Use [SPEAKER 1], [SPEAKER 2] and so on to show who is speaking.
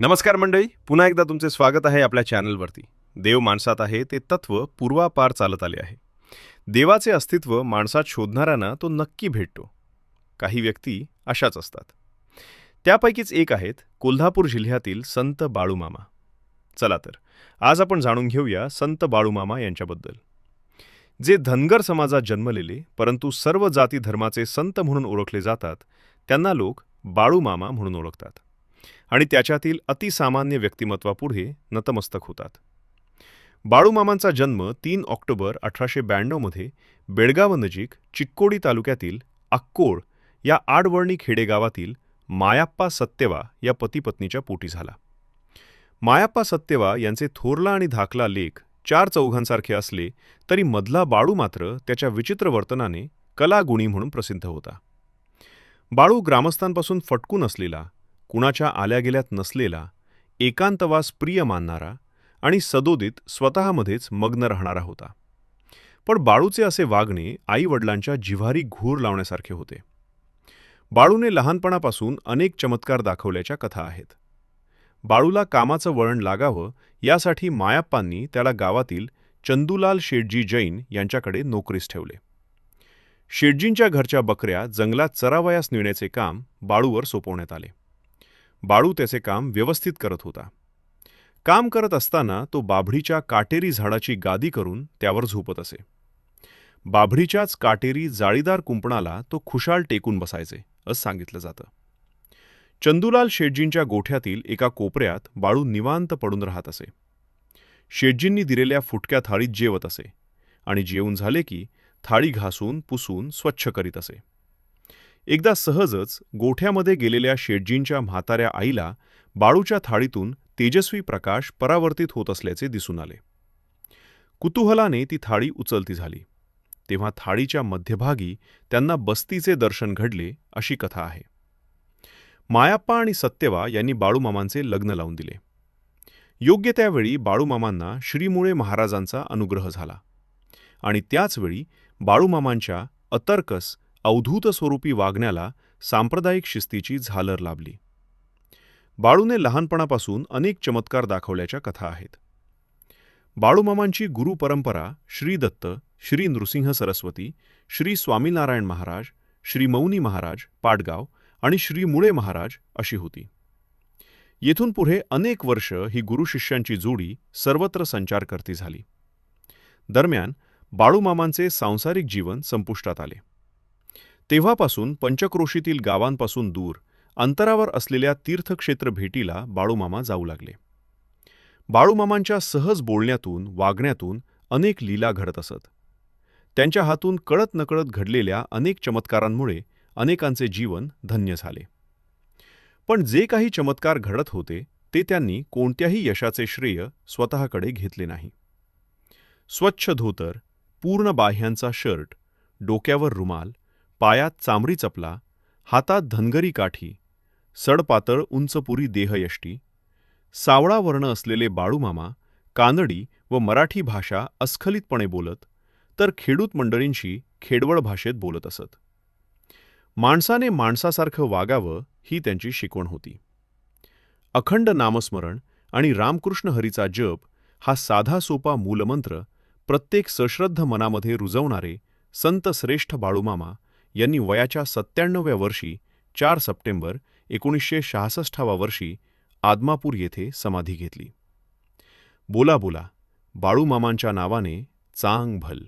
[SPEAKER 1] नमस्कार मंडळी पुन्हा एकदा तुमचे स्वागत आहे आपल्या चॅनलवरती. देव माणसात आहे ते तत्व पूर्वापार चालत आले आहे. देवाचे अस्तित्व माणसात शोधणाऱ्यांना तो नक्की भेटतो. काही व्यक्ती अशाच असतात. त्यापैकीच एक आहेत कोल्हापूर जिल्ह्यातील संत बाळूमामा. चला तर आज आपण जाणून घेऊया संत बाळूमामा यांच्याबद्दल. जे धनगर समाजात जन्मलेले परंतु सर्व जाती धर्माचे संत म्हणून ओळखले जातात त्यांना लोक बाळूमामा म्हणून ओळखतात. आणि त्याच्यातील अतिसामान्य व्यक्तिमत्वापुढे नतमस्तक होतात. बाळूमामांचा जन्म तीन ऑक्टोबर अठराशे ब्याण्णवमध्ये बेळगावनजीक चिक्कोडी तालुक्यातील अक्कोळ या आडवळणी खेडेगावातील मायाप्पा सत्तेवा या पतीपत्नीच्या पोटी झाला. मायाप्पा सत्तेवा यांचे थोरला आणि धाकला लेख चार चौघांसारखे असले तरी मधला बाळू मात्र त्याच्या विचित्र वर्तनाने कलागुणी म्हणून प्रसिद्ध होता. बाळू ग्रामस्थांपासून फटकून असलेला कुणाच्या आल्या गेल्यात नसलेला एकांतवास प्रिय मानणारा आणि सदोदित स्वतःमध्येच मग्न राहणारा होता. पण बाळूचे असे वागणे आईवडिलांच्या जिव्हारी घूर लावण्यासारखे होते. बाळूने लहानपणापासून अनेक चमत्कार दाखवल्याच्या कथा आहेत. बाळूला कामाचं वळण लागावं यासाठी मायाप्पांनी त्याला गावातील चंदूलाल शेटजी जैन यांच्याकडे नोकरीस ठेवले. शेटजींच्या घरच्या बकऱ्या जंगलात चरावयास नेण्याचे काम बाळूवर सोपवण्यात आले. बाळू त्याचे काम व्यवस्थित करत होता. काम करत असताना तो बाभडीच्या काटेरी झाडाची गादी करून त्यावर झोपत असे. बाभडीच्याच काटेरी जाळीदार कुंपणाला तो खुशाल टेकून बसायचे असं सांगितलं जातं. चंदूलाल शेटजींच्या गोठ्यातील एका कोपऱ्यात बाळू निवांत पडून राहत असे. शेटजींनी दिलेल्या फुटक्या थाळीत जेवत असे आणि जेवून झाले की थाळी घासून पुसून स्वच्छ करीत असे. एकदा सहजच गोठ्यामध्ये गेलेल्या शेटजींच्या म्हाताऱ्या आईला बाळूच्या थाळीतून तेजस्वी प्रकाश परावर्तित होत असल्याचे दिसून आले. कुतूहलाने ती थाळी उचलती झाली. तेव्हा थाळीच्या मध्यभागी त्यांना बस्तीचे दर्शन घडले अशी कथा आहे. मायाप्पा आणि सत्यवा यांनी बाळूमामांचे लग्न लावून दिले. योग्य त्यावेळी बाळूमामांना श्रीमुळे महाराजांचा अनुग्रह झाला. आणि त्याचवेळी बाळूमामांच्या अतर्कस अवधूत स्वरूपी वागण्याला सांप्रदायिक शिस्तीची झालर लाभली. बाळूने लहानपणापासून अनेक चमत्कार दाखवल्याच्या कथा आहेत. बाळूमामांची गुरु परंपरा श्री दत्त श्री नृसिंह सरस्वती श्री स्वामीनारायण महाराज श्री मौनी महाराज पाटगाव आणि श्री मुळे महाराज अशी होती. येथून पुढे अनेक वर्ष ही गुरुशिष्यांची जोडी सर्वत्र संचार करती झाली. दरम्यान बाळूमामांचे सांसारिक जीवन संपुष्टात आले. तेव्हापासून पंचक्रोशीतील गावांपासून दूर अंतरावर असलेल्या तीर्थक्षेत्र भेटीला बाळूमामा जाऊ लागले. बाळूमामांच्या सहज बोलण्यातून वागण्यातून अनेक लीला घडत असत. त्यांच्या हातून कळत नकळत घडलेल्या अनेक चमत्कारांमुळे अनेकांचे जीवन धन्य झाले. पण जे काही चमत्कार घडत होते ते त्यांनी कोणत्याही यशाचे श्रेय स्वतःकडे घेतले नाही. स्वच्छ धोतर पूर्ण बाह्यांचा शर्ट डोक्यावर रुमाल पायात चामडी चपला हातात धनगरी काठी सडपातळ उंचपुरी देहयष्टी सावळा वर्ण असलेले बाळूमामा कानडी व मराठी भाषा अस्खलितपणे बोलत तर खेडूत मंडळींशी खेडवळ भाषेत बोलत असत. माणसाने माणसासारखं वागावं ही त्यांची शिकवण होती. अखंड नामस्मरण आणि रामकृष्ण हरीचा जप हा साधा सोपा मूलमंत्र प्रत्येक सश्रद्ध मनामध्ये रुजवणारे संत श्रेष्ठ बाळूमामा यांनी वयाच्या सत्त्याण्णव्या वर्षी चार सप्टेंबर एकोणीसशे शहासष्टाव्या वर्षी आदमापूर येथे समाधी घेतली. बोला बोला बाळूमामांच्या नावाने चांग भल